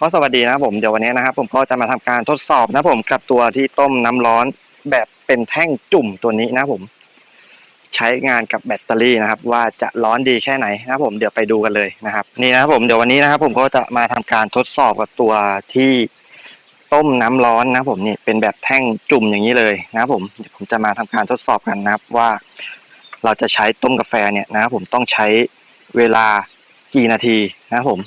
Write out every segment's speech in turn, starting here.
ก็สวัสดีนะครับผมเดี๋ยววันนี้นะครับ ผมก็จะมาทำการทดสอบนะผมกับตัวที่ต้มน้ำร้อนแบบเป็นแท่งจุ่มตัวนี้นะผม ใช้งานกับแบตเตอรี่นะครับ ว่าจะร้อนดีแค่ไหนนะผมเดี๋ยวไปดูกันเลยนะครับ นี่นะครับผมเดี๋ยววันนี้นะครับ ผมก็จะมาทำการทดสอบกับตัวที่ต้มน้ำร้อนนะผมนี่เป็นแบบแท่งจุ่มอย่างนี้เลยนะครับผมเดี๋ยวผมจะมาทำการทดสอบกันนะครับ ว่า เราจะใช้ต้มกาแฟเนี่ยนะครับผมต้องใช้เวลากี่นาทีนะครับผม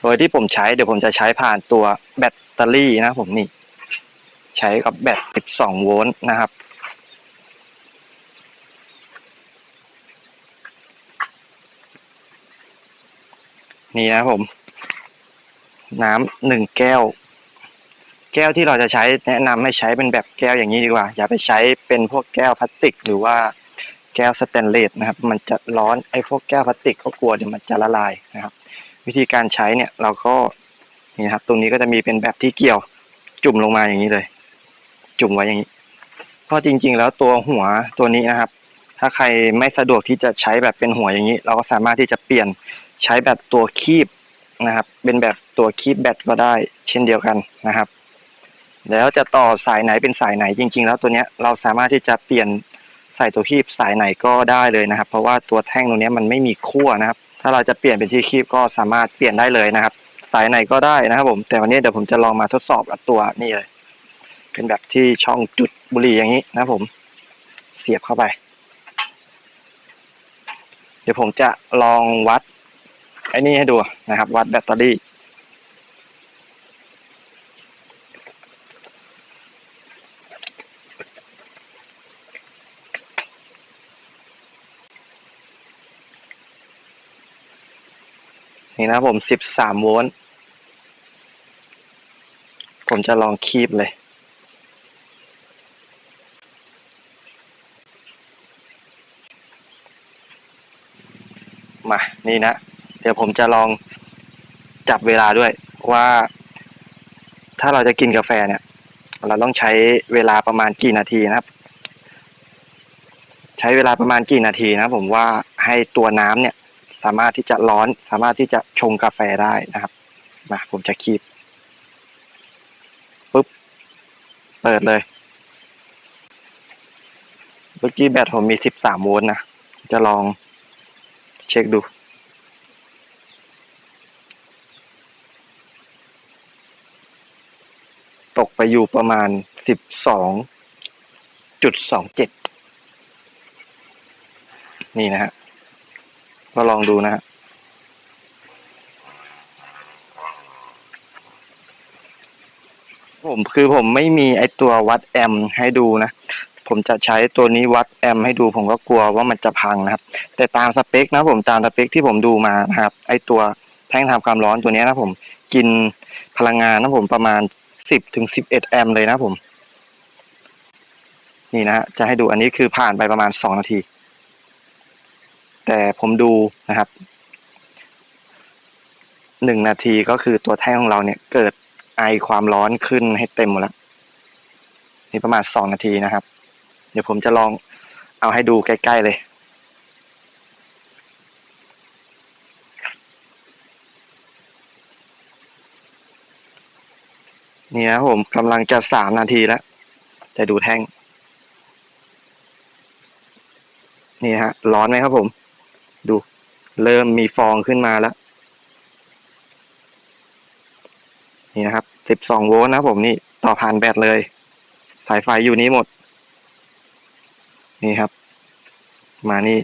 โดยที่ผมใช้เดี๋ยวผมจะใช้ผ่านตัวแบตเตอรี่นะผมนี่ใช้กับแบต 12 โวลต์นะครับ นี่นะผม น้ำหนึ่งแก้ว แก้วที่เราจะใช้แนะนำให้ใช้เป็นแบบแก้วอย่างนี้ดีกว่า อย่าไปใช้เป็นพวกแก้วพลาสติก หรือว่าแก้วสแตนเลสนะครับ มันจะร้อนไอ้พวกแก้วพลาสติกก็กลัวเดี๋ยวมันจะละลายนะครับ วิธีการใช้เนี่ยเราก็นี่นะครับ ตรงนี้ก็จะมีเป็นแบบที่เกี่ยวจุ่มลงมาอย่างนี้เลย จุ่มไว้อย่างนี้เพราะจริง ๆ แล้วตัวหัวตัวนี้นะครับ ถ้าใครไม่สะดวกที่จะใช้แบบเป็นหัวอย่างนี้ เราก็สามารถที่จะเปลี่ยนใช้แบบตัวคีบนะครับ เป็นแบบตัวคีบแบตก็ได้เช่นเดียวกันนะครับ แล้วจะต่อสายไหนเป็นสายไหนจริง ๆ แล้วตัวเนี้ยเราสามารถที่จะเปลี่ยนใส่ตัวคีบสายไหนก็ได้เลยนะครับ เพราะว่าตัวแท่งตรงนี้มันไม่มีขั้วนะครับ ถ้าเราจะเปลี่ยนเป็นที่คีบก็สามารถเปลี่ยนได้เลยนะครับ สายไหนก็ได้นะครับ ผมแต่วันนี้เดี๋ยวผมจะลองมาทดสอบกับตัวนี่เลย เป็นแบบที่ช่องจุดบุหรี่อย่างนี้นะครับผม เสียบเข้าไป เดี๋ยวผมจะลองวัดไอ้นี่ให้ดูนะครับ วัดแบตเตอรี่ นี่นะผมสิบสามโวลต์ ผมจะลองคีบเลยมา นี่นะ เดี๋ยวผมจะลองจับเวลาด้วยว่า ถ้าเราจะกินกาแฟเนี่ย เราต้องใช้เวลาประมาณกี่นาทีนะครับ ใช้เวลาประมาณกี่นาทีนะผมว่าให้ตัวน้ำเนี่ย สามารถที่จะร้อน สามารถที่จะชงกาแฟได้นะครับ มาผมจะคีบปุ๊บ เปิดเลยเมื่อกี้แบตผมมีสิบสามโวลต์นะ จะลองเช็คดู ตกไปอยู่ประมาณสิบสองจุดสองเจ็ดนี่นะฮะ ก็ลองดูนะฮะผมคือผมไม่มีไอตัววัดแอมป์ให้ดูนะ ผมจะใช้ตัวนี้วัดแอมป์ให้ดู ผมก็กลัวว่ามันจะพังนะครับ แต่ตามสเปคนะผมตามสเปคที่ผมดูมานะครับ ไอตัวแท่งทำความร้อนตัวนี้นะผมกินพลังงานนะผมประมาณสิบถึงสิบเอ็ดแอมป์เลยนะผม นี่นะจะให้ดูอันนี้คือผ่านไปประมาณสองนาที แต่ผมดูนะครับหนึ่งนาทีก็คือตัวแท่งของเราเนี่ย เกิดไอความร้อนขึ้นให้เต็มหมดแล้วนี่ประมาณสองนาทีนะครับ เดี๋ยวผมจะลองเอาให้ดูใกล้ๆเลยนี่นะผมกำลังจะสามนาทีแล้ว แต่ดูแท่ง นี่ฮะ ร้อนไหมครับผม ดู เริ่มมีฟองขึ้นมาแล้ว นี่นะครับ สิบสองโวลต์นะผมนี่ต่อผ่านแบตเลย สายไฟอยู่นี้หมด นี่ครับ มานี่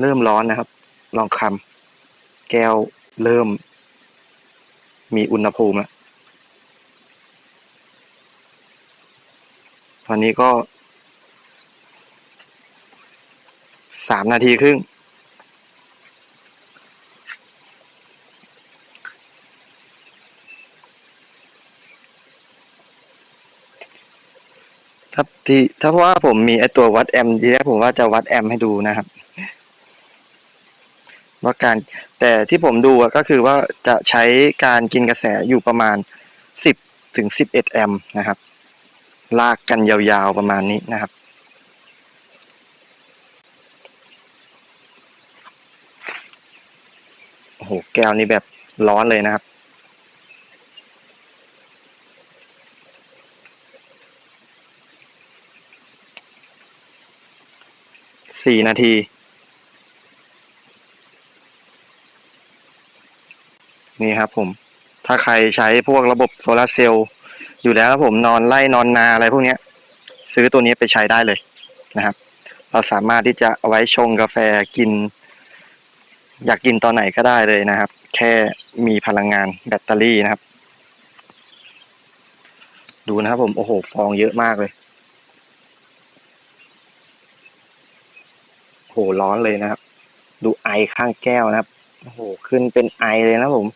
เริ่มร้อนนะครับ ลองคำแก้วเริ่ม มีอุณหภูมิแล้ว ตอนนี้ก็สามนาทีครึ่งถ้าที่ถ้าเพราะว่าผมมีไอตัววัดแอมป์ทีแรกผมว่าจะวัดแอมป์ให้ดูนะครับว่าการแต่ที่ผมดูก็คือว่าจะใช้การกินกระแสอยู่ประมาณสิบถึงสิบเอ็ดแอมป์นะครับ ลากกันยาวๆประมาณนี้นะครับ โอ้โห แก้วนี้แบบร้อนเลยนะครับ สี่นาที นี่ครับผม ถ้าใครใช้พวกระบบโซลาเซลล์ อยู่แล้วครับผมนอนไล่นอนนาอะไรพวกเนี้ย ซื้อตัวนี้ไปใช้ได้เลยนะครับ เราสามารถที่จะเอาไว้ชงกาแฟกิน อยากกินตอนไหนก็ได้เลยนะครับ แค่มีพลังงานแบตเตอรี่นะครับ ดูนะครับผมโอ้โหฟองเยอะมากเลยโอ้โหร้อนเลยนะครับ ดูไอข้างแก้วนะครับโอ้โหขึ้นเป็นไอเลยนะผม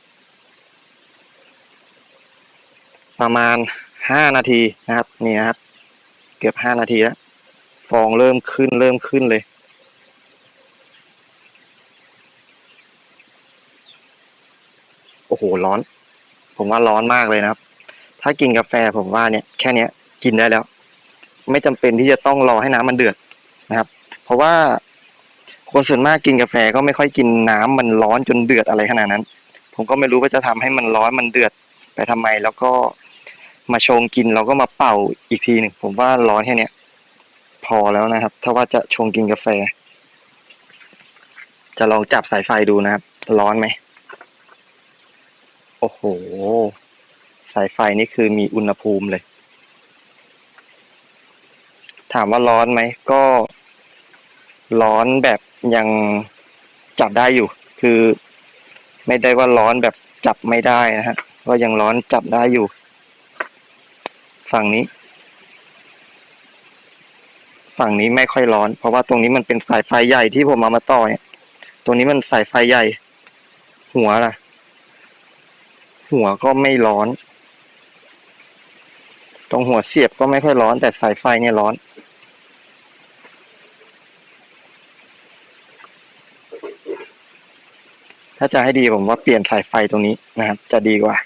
ประมาณห้านาทีนะครับนี่นะครับ เกือบห้านาทีแล้วฟองเริ่มขึ้นเริ่มขึ้นเลย โอ้โหร้อน ผมว่าร้อนมากเลยนะครับ ถ้ากินกาแฟผมว่าเนี่ยแค่เนี้ย กินได้แล้ว ไม่จำเป็นที่จะต้องรอให้น้ำมันเดือดนะครับ เพราะว่าคนส่วนมากกินกาแฟก็ไม่ค่อยกินน้ำมันร้อนจนเดือดอะไรขนาดนั้น ผมก็ไม่รู้ว่าจะทำให้มันร้อนมันเดือดไปทำไมแล้วก็ มาชงกินเราก็มาเป่าอีกทีหนึ่งผมว่าร้อนแค่เนี้ยพอแล้วนะครับ ถ้าว่าจะชงกินกาแฟ จะลองจับสายไฟดูนะครับ ร้อนไหมโอ้โห สายไฟนี่คือมีอุณหภูมิเลย ถามว่าร้อนไหมก็ ร้อนแบบยังจับได้อยู่ คือไม่ได้ว่าร้อนแบบจับไม่ได้นะฮะก็ยังร้อนจับได้อยู่ ฝั่งนี้ ฝั่งนี้ไม่ค่อยร้อน เพราะว่าตรงนี้มันเป็นสายไฟใหญ่ที่ผมเอามาต่อเนี่ยตรงนี้มันสายไฟใหญ่ หัวล่ะ หัวก็ไม่ร้อน ตรงหัวเสียบก็ไม่ค่อยร้อน แต่สายไฟเนี่ยร้อนถ้าจะให้ดีผมว่าเปลี่ยนสายไฟตรงนี้นะครับ จะดีกว่า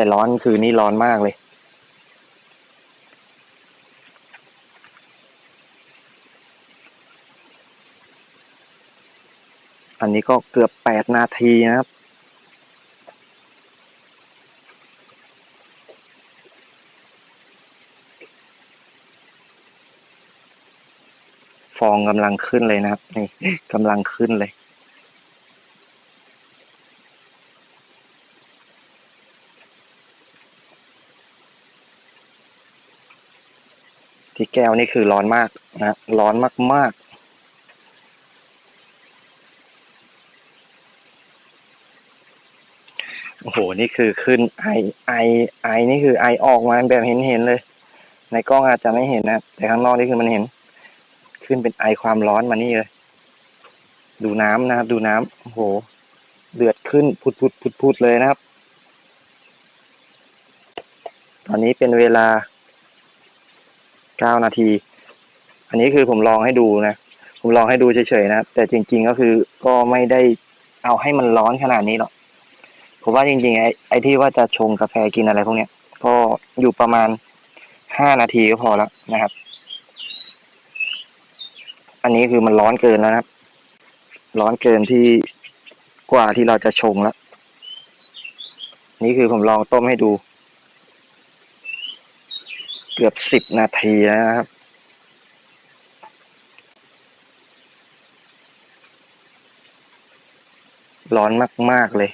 แต่ร้อนคือนี่ร้อนมากเลย อันนี้ก็เกือบแปดนาทีนะครับฟองกำลังขึ้นเลยนะครับ นี่กำลังขึ้นเลย ที่แก้วนี่คือร้อนมากนะร้อนมากๆโอ้โห นี่คือขึ้นไอไอไอนี่คือไอออกมาแบบเห็นเห็นๆเลย ในกล้องอาจจะไม่เห็นนะ แต่ข้างนอกนี่คือมันเห็น ขึ้นเป็นไอความร้อนมานี่เลย ดูน้ำนะครับ ดูน้ำโอ้โห เดือดขึ้นพุดพุดพุดพุดเลยนะครับ ตอนนี้เป็นเวลา เก้านาที อันนี้คือผมลองให้ดูนะ ผมลองให้ดูเฉยๆนะ แต่จริง ๆก็คือก็ไม่ได้เอาให้มันร้อนขนาดนี้หรอก ผมว่าจริงๆไอ้ไอ้ที่ว่าจะชงกาแฟกินอะไรพวกเนี้ย ก็อยู่ประมาณห้านาทีก็พอแล้วนะครับ อันนี้คือมันร้อนเกินแล้วนะครับ ร้อนเกินที่กว่าที่เราจะชงแล้ว นี่คือผมลองต้มให้ดู เกือบสิบนาทีแล้วนะครับ ร้อนมาก ๆ เลย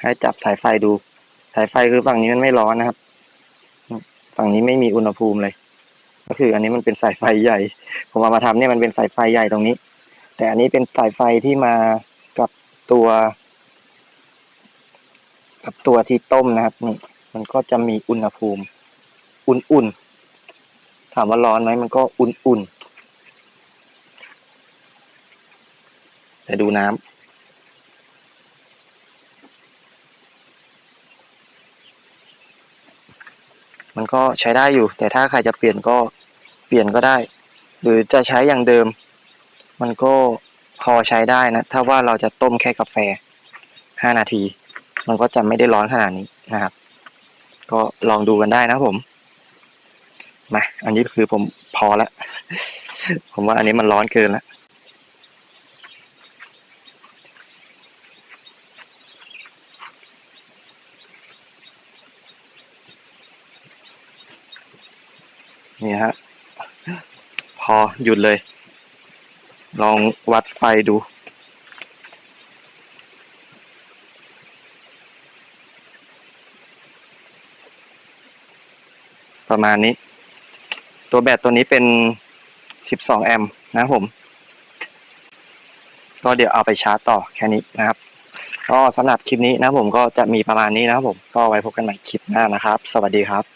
ให้จับสายไฟดู สายไฟคือฝั่งนี้มันไม่ร้อนนะครับ ฝั่งนี้ไม่มีอุณหภูมิเลย ก็คืออันนี้มันเป็นสายไฟใหญ่ ผมเอามาทำเนี่ยมันเป็นสายไฟใหญ่ตรงนี้ แต่อันนี้เป็นสายไฟที่มากับตัว กับตัวที่ต้มนะครับนี่มันก็จะมีอุณหภูมิ อุ่นๆถามว่าร้อนไหมมันก็อุ่นๆแต่ดูน้ำมันก็ใช้ได้อยู่ แต่ถ้าใครจะเปลี่ยนก็เปลี่ยนก็ได้ หรือจะใช้อย่างเดิม มันก็พอใช้ได้นะ ถ้าว่าเราจะต้มแค่กาแฟห้านาที มันก็จะไม่ได้ร้อนขนาดนี้นะครับ ก็ลองดูกันได้นะผม มา อันนี้คือผมพอละ ผมว่าอันนี้มันร้อนเกินแล้วนี่ฮะ พอหยุดเลย ลองวัดไฟดู ประมาณนี้ ตัวแบตตัวนี้เป็น 12 แอมป์นะผม ก็เดี๋ยวเอาไปชาร์จต่อแค่นี้นะครับ ก็สำหรับคลิปนี้นะผมก็จะมีประมาณนี้นะครับผม ก็ไว้พบกันใหม่คลิปหน้านะครับ สวัสดีครับ